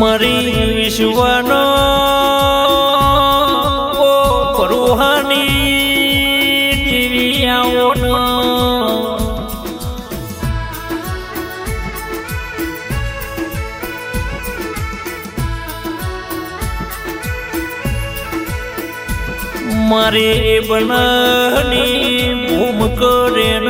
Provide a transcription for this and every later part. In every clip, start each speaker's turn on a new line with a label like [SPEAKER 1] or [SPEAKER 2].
[SPEAKER 1] મરી વિશ્વનો રૂહાની દિવ્યાઓનો મારે બનાની ભૂમ કરે ન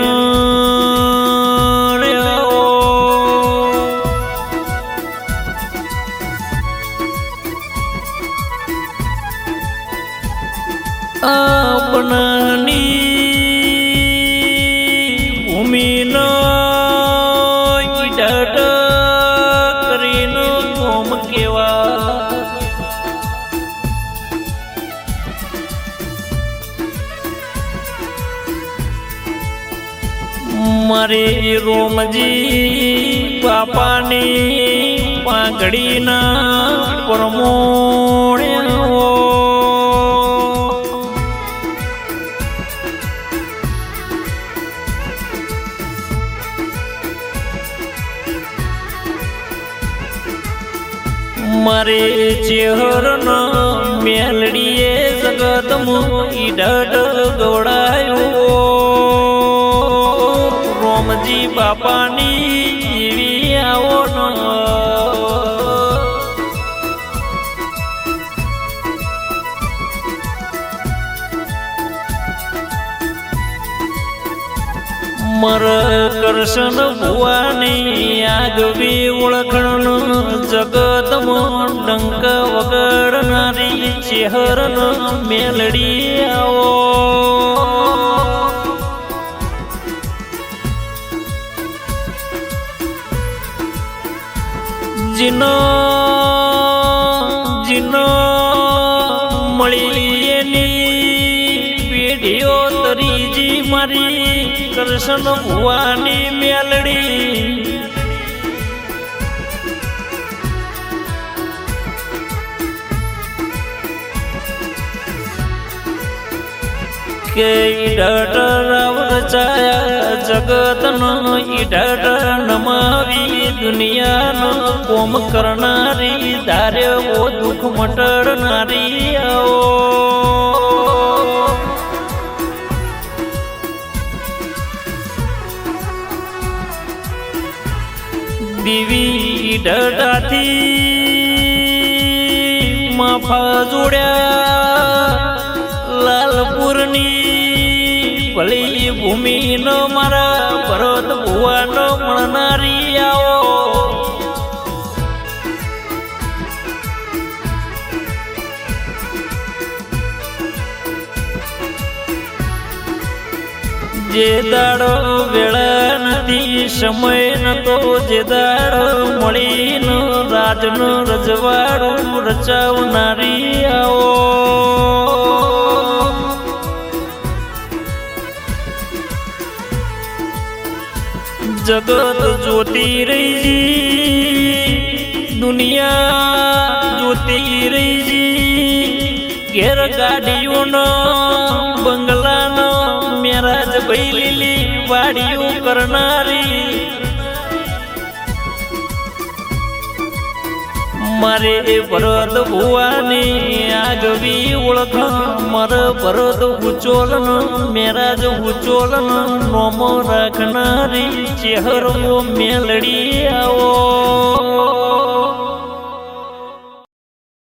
[SPEAKER 1] મારે રોમજી બાપાની પાઘડીના પરમોણ્યા મારે ચેહરન મેલડીએ જગતમો ઈડડ ગવડાયો રોમજી બાપાની જીવી આવો ન. મર કરશન ભુવાની આગવી ઓળખણ જગતમાં ડંક વગડનારી ચેહરન મેલડી આવો. જીનો જીનો મળી એની પેઢીઓ તરીજી મારી કરશન ભુવાની મેલડી કે ઈડટ રાવણ ચાયા જગતનો ઈડટ નમાવી દુનિયાનો કોમ કરનારી ધાર્યો દુઃખ મટડનારી આવો. દીવી ડડાથી માફા જોડ્યા, લાલપુરની ભલી ભૂમિનો મારા ભરત ભુવાનો મળનારી આવો જે દાડો વેળા નથી, સમય નતો, જે દાડો મળીનો, રાજનો રજવાડું રચાવનારી આવો જગત જોતી રહી દુનિયા જોતી રહી ઘેર ગાડીઓનો બંગલાનો મેરાજ ભાઈ લીલી વાડીઓ કરનારી મારે ભરત ભુવાની આગવી ઓળખ. માર ભરત ઉચોલન, મેરાજ ઉચોલન, નોમો રાખનારી ચેહરો મેલડી આવો.